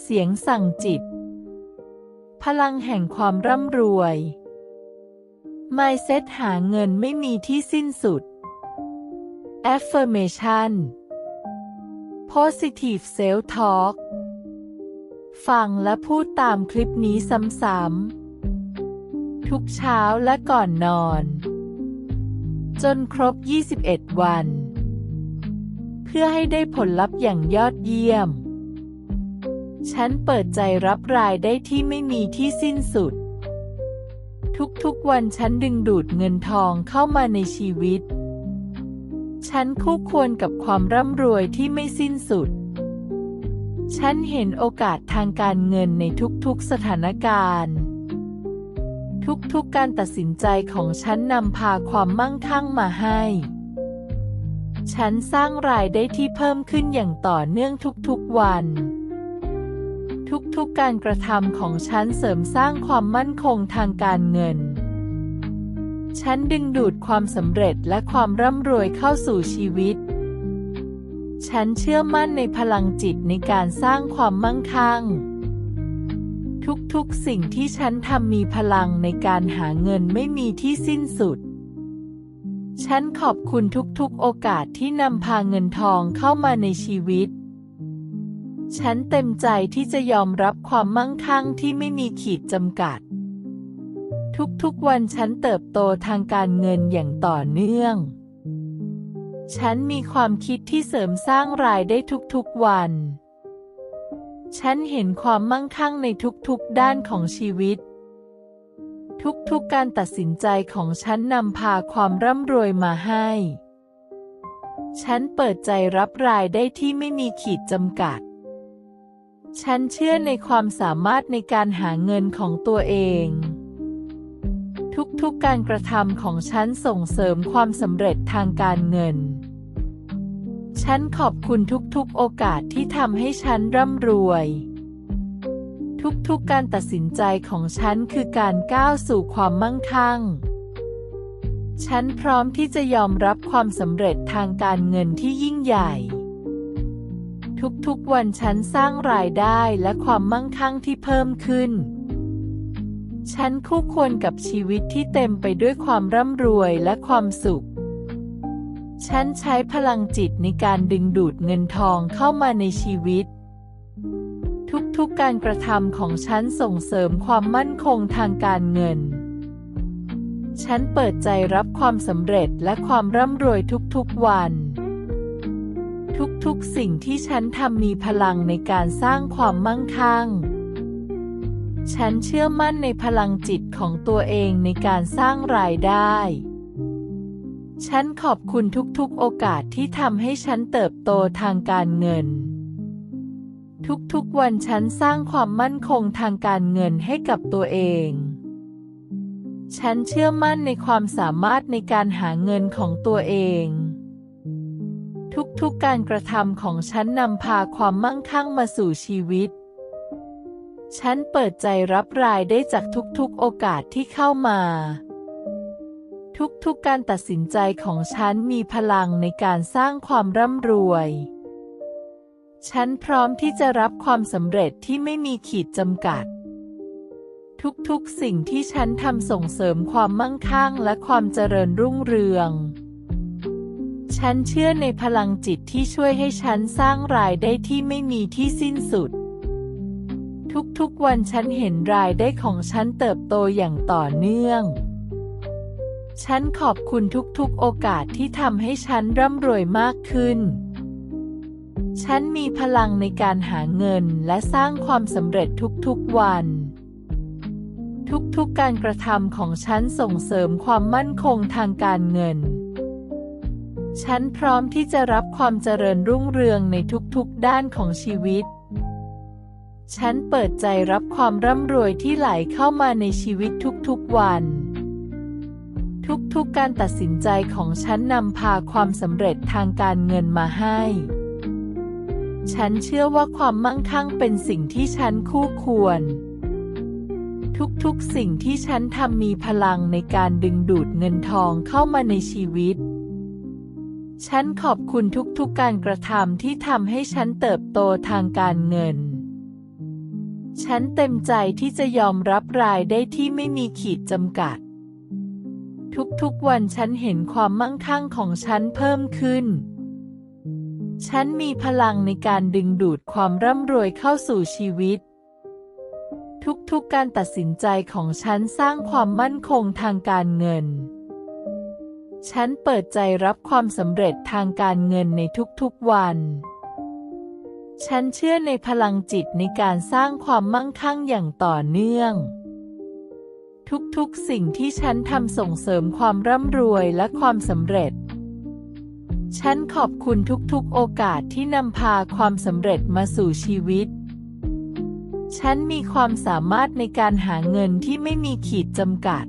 เสียงสั่งจิต พลังแห่งความร่ำรวย Mindset หาเงินไม่มีที่สิ้นสุด Affirmation Positive Self Talk ฟังและพูดตามคลิปนี้ซ้ำๆ ทุกเช้าและก่อนนอน จนครบ 21 วัน เพื่อให้ได้ผลลัพธ์อย่างยอดเยี่ยม ฉันเปิดใจรับรายได้ที่ไม่มีที่สิ้นสุด ทุกๆวันฉันดึงดูดเงินทองเข้ามาในชีวิต ฉันคู่ควรกับความร่ำรวยที่ไม่สิ้นสุด ฉันเห็นโอกาสทางการเงินในทุกๆสถานการณ์ ทุกๆการตัดสินใจของฉันนำพาความมั่งคั่งมาให้ฉันสร้างรายได้ที่เพิ่มขึ้นอย่างต่อเนื่องทุกๆวัน ทุกๆการกระทำของฉันเสริมสร้างความมั่นคงทางการเงิน ฉันดึงดูดความสำเร็จและความร่ำรวยเข้าสู่ชีวิต ฉันเชื่อมั่นในพลังจิตในการสร้างความมั่งคั่ง ทุกๆสิ่งที่ฉันทำมีพลังในการหาเงินไม่มีที่สิ้นสุด ฉันขอบคุณทุกๆโอกาสที่นำพาเงินทองเข้ามาในชีวิต ฉันเต็มใจที่จะยอมรับความมั่งคั่งที่ไม่มีขีดจำกัด ทุกๆวันฉันเติบโตทางการเงินอย่างต่อเนื่อง ฉันมีความคิดที่เสริมสร้างรายได้ทุกๆวัน ฉันเห็นความมั่งคั่งในทุกๆด้านของชีวิต ทุกๆการตัดสินใจของฉันนำพาความร่ำรวยมาให้ ฉันเปิดใจรับรายได้ที่ไม่มีขีดจำกัด ฉันเชื่อในความสามารถในการหาเงินของตัวเอง ทุกๆการกระทำของฉันส่งเสริมความสำเร็จทางการเงิน ฉันขอบคุณทุกๆโอกาสที่ทำให้ฉันร่ำรวย ทุกๆการตัดสินใจของฉันคือการก้าวสู่ความมั่งคั่ง ฉันพร้อมที่จะยอมรับความสำเร็จทางการเงินที่ยิ่งใหญ่ ทุกๆวันฉันสร้างรายได้และความมั่งคั่งที่เพิ่มขึ้น ฉันคู่ควรกับชีวิตที่เต็มไปด้วยความร่ำรวยและความสุข ฉันใช้พลังจิตในการดึงดูดเงินทองเข้ามาในชีวิต ทุกๆการกระทำของฉันส่งเสริมความมั่นคงทางการเงินฉันเปิดใจรับความสำเร็จและความร่ำรวยทุกๆวัน ทุกๆ สิ่งที่ฉันทำมีพลังในการสร้างความมั่งคั่ง ฉันเชื่อมั่นในพลังจิตของตัวเองในการสร้างรายได้ ฉันขอบคุณทุกๆ โอกาสที่ทำให้ฉันเติบโตทางการเงิน ทุกๆ วันฉันสร้างความมั่นคงทางการเงินให้กับตัวเองฉันเชื่อมั่นในความสามารถในการหาเงินของตัวเอง ทุกๆการกระทำของฉันนำพาความมั่งคั่งมาสู่ชีวิต ฉันเปิดใจรับรายได้จากทุกๆโอกาสที่เข้ามา ทุกๆการตัดสินใจของฉันมีพลังในการสร้างความร่ำรวย ฉันพร้อมที่จะรับความสำเร็จที่ไม่มีขีดจำกัด ทุกๆสิ่งที่ฉันทำส่งเสริมความมั่งคั่งและความเจริญรุ่งเรือง ฉันเชื่อในพลังจิตที่ช่วยให้ฉันสร้างรายได้ที่ไม่มีที่สิ้นสุด ทุกๆวันฉันเห็นรายได้ของฉันเติบโตอย่างต่อเนื่อง ฉันขอบคุณทุกๆโอกาสที่ทำให้ฉันร่ำรวยมากขึ้น ฉันมีพลังในการหาเงินและสร้างความสำเร็จทุกๆวันทุกๆการกระทำของฉันส่งเสริมความมั่นคงทางการเงิน ฉันพร้อมที่จะรับความเจริญรุ่งเรืองในทุกๆด้านของชีวิต ฉันเปิดใจรับความร่ำรวยที่ไหลเข้ามาในชีวิตทุกๆวัน ทุกๆการตัดสินใจของฉันนำพาความสำเร็จทางการเงินมาให้ ฉันเชื่อว่าความมั่งคั่งเป็นสิ่งที่ฉันคู่ควร ทุกๆสิ่งที่ฉันทำมีพลังในการดึงดูดเงินทองเข้ามาในชีวิต ฉันขอบคุณทุกๆการกระทำที่ทำให้ฉันเติบโตทางการเงิน ฉันเต็มใจที่จะยอมรับรายได้ที่ไม่มีขีดจำกัด ทุกๆวันฉันเห็นความมั่งคั่งของฉันเพิ่มขึ้น ฉันมีพลังในการดึงดูดความร่ำรวยเข้าสู่ชีวิต ทุกๆการตัดสินใจของฉันสร้างความมั่นคงทางการเงิน ฉันเปิดใจรับความสำเร็จทางการเงินในทุกๆวัน ฉันเชื่อในพลังจิตในการสร้างความมั่งคั่งอย่างต่อเนื่อง ทุกๆสิ่งที่ฉันทำส่งเสริมความร่ำรวยและความสำเร็จ ฉันขอบคุณทุกๆโอกาสที่นำพาความสำเร็จมาสู่ชีวิต ฉันมีความสามารถในการหาเงินที่ไม่มีขีดจำกัด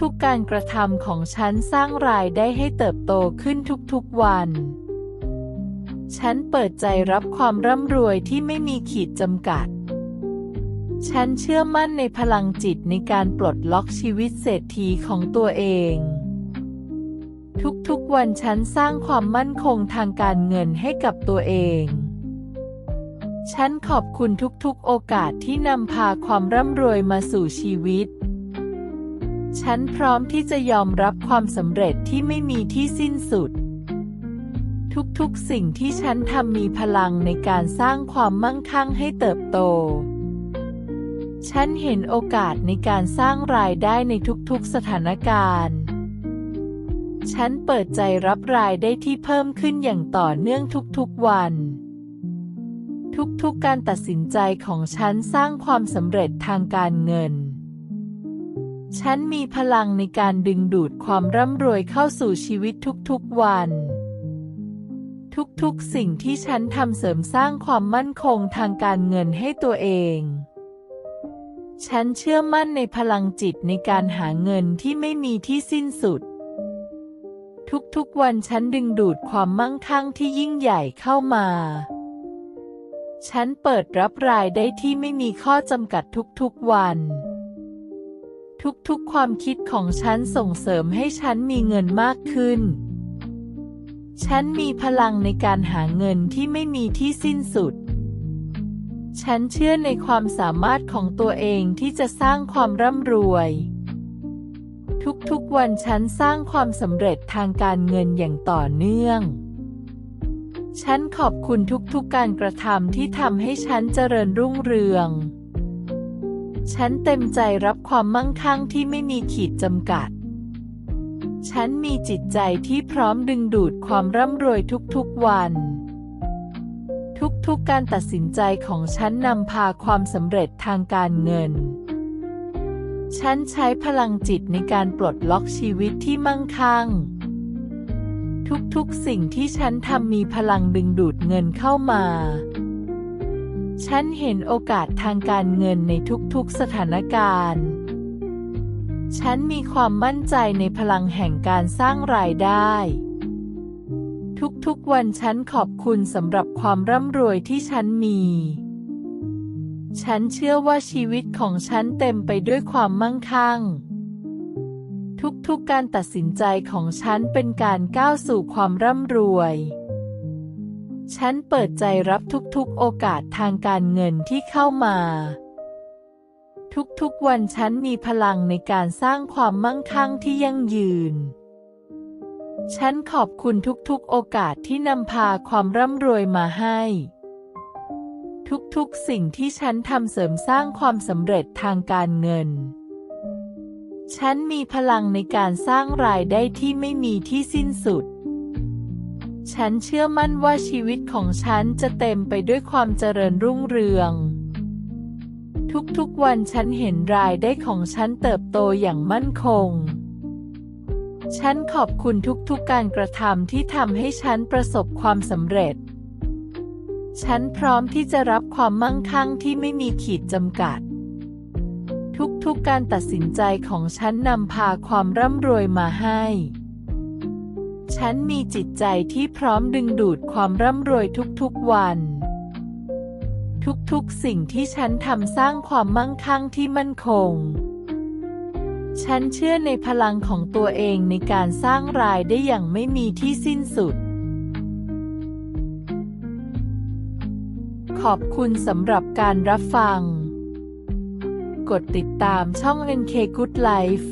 ทุกๆการกระทำของฉันสร้างรายได้ให้เติบโตขึ้นทุกๆวัน ฉันเปิดใจรับความร่ำรวยที่ไม่มีขีดจำกัด ฉันเชื่อมั่นในพลังจิตในการปลดล็อกชีวิตเศรษฐีของตัวเอง ทุกๆวันฉันสร้างความมั่นคงทางการเงินให้กับตัวเองฉันขอบคุณทุกๆ โอกาสที่นำพาความร่ำรวยมาสู่ชีวิต ฉันพร้อมที่จะยอมรับความสำเร็จที่ไม่มีที่สิ้นสุด ทุกๆสิ่งที่ฉันทำมีพลังในการสร้างความมั่งคั่งให้เติบโต ฉันเห็นโอกาสในการสร้างรายได้ในทุกๆสถานการณ์ ฉันเปิดใจรับรายได้ที่เพิ่มขึ้นอย่างต่อเนื่องทุกๆวัน ทุกๆการตัดสินใจของฉันสร้างความสำเร็จทางการเงิน ฉันมีพลังในการดึงดูดความร่ำรวยเข้าสู่ชีวิตทุกๆวัน ทุกๆสิ่งที่ฉันทำเสริมสร้างความมั่นคงทางการเงินให้ตัวเอง ฉันเชื่อมั่นในพลังจิตในการหาเงินที่ไม่มีที่สิ้นสุด ทุกๆวันฉันดึงดูดความมั่งคั่งที่ยิ่งใหญ่เข้ามาฉันเปิดรับรายได้ที่ไม่มีข้อจำกัดทุกๆวัน ทุกๆ ความคิดของฉันส่งเสริมให้ฉันมีเงินมากขึ้น ฉันมีพลังในการหาเงินที่ไม่มีที่สิ้นสุด ฉันเชื่อในความสามารถของตัวเองที่จะสร้างความร่ำรวย ทุกๆ วันฉันสร้างความสำเร็จทางการเงินอย่างต่อเนื่อง ฉันขอบคุณทุกๆการกระทำที่ทำให้ฉันเจริญรุ่งเรือง ฉันเต็มใจรับความมั่งคั่งที่ไม่มีขีดจำกัด ฉันมีจิตใจที่พร้อมดึงดูดความร่ำรวยทุกๆวัน ทุกๆการตัดสินใจของฉันนำพาความสำเร็จทางการเงิน ฉันใช้พลังจิตในการปลดล็อกชีวิตที่มั่งคั่ง ทุกๆสิ่งที่ฉันทำมีพลังดึงดูดเงินเข้ามา ฉันเห็นโอกาสทางการเงินในทุกๆสถานการณ์ ฉันมีความมั่นใจในพลังแห่งการสร้างรายได้ ทุกๆวันฉันขอบคุณสำหรับความร่ำรวยที่ฉันมี ฉันเชื่อว่าชีวิตของฉันเต็มไปด้วยความมั่งคั่ง ทุกๆการตัดสินใจของฉันเป็นการก้าวสู่ความร่ำรวย ฉันเปิดใจรับทุกๆโอกาสทางการเงินที่เข้ามา ทุกๆวันฉันมีพลังในการสร้างความมั่งคั่งที่ยั่งยืน ฉันขอบคุณทุกๆโอกาสที่นำพาความร่ำรวยมาให้ ทุกๆสิ่งที่ฉันทำเสริมสร้างความสำเร็จทางการเงิน ฉันมีพลังในการสร้างรายได้ที่ไม่มีที่สิ้นสุด ฉันเชื่อมั่นว่าชีวิตของฉันจะเต็มไปด้วยความเจริญรุ่งเรือง ทุกๆวันฉันเห็นรายได้ของฉันเติบโตอย่างมั่นคง ฉันขอบคุณทุกๆการกระทำที่ทำให้ฉันประสบความสำเร็จ ฉันพร้อมที่จะรับความมั่งคั่งที่ไม่มีขีดจำกัด ทุกๆการตัดสินใจของฉันนำพาความร่ำรวยมาให้ ฉันมีจิตใจที่พร้อมดึงดูดความร่ำรวยทุกๆวัน ทุกๆสิ่งที่ฉันทำสร้างความมั่งคั่งที่มั่นคง ฉันเชื่อในพลังของตัวเองในการสร้างรายได้อย่างไม่มีที่สิ้นสุด ขอบคุณสำหรับการรับฟัง กดติดตามช่อง NK Good Life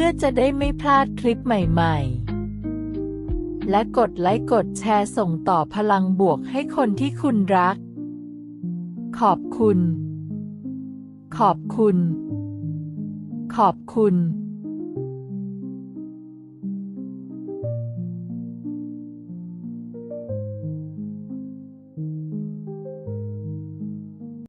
พื่อจะได้ไม่พลาดคลิปใหม่ๆ และกดไลค์กดแชร์ส่งต่อพลังบวกให้คนที่คุณรัก ขอบคุณ ขอบคุณ ขอบคุณ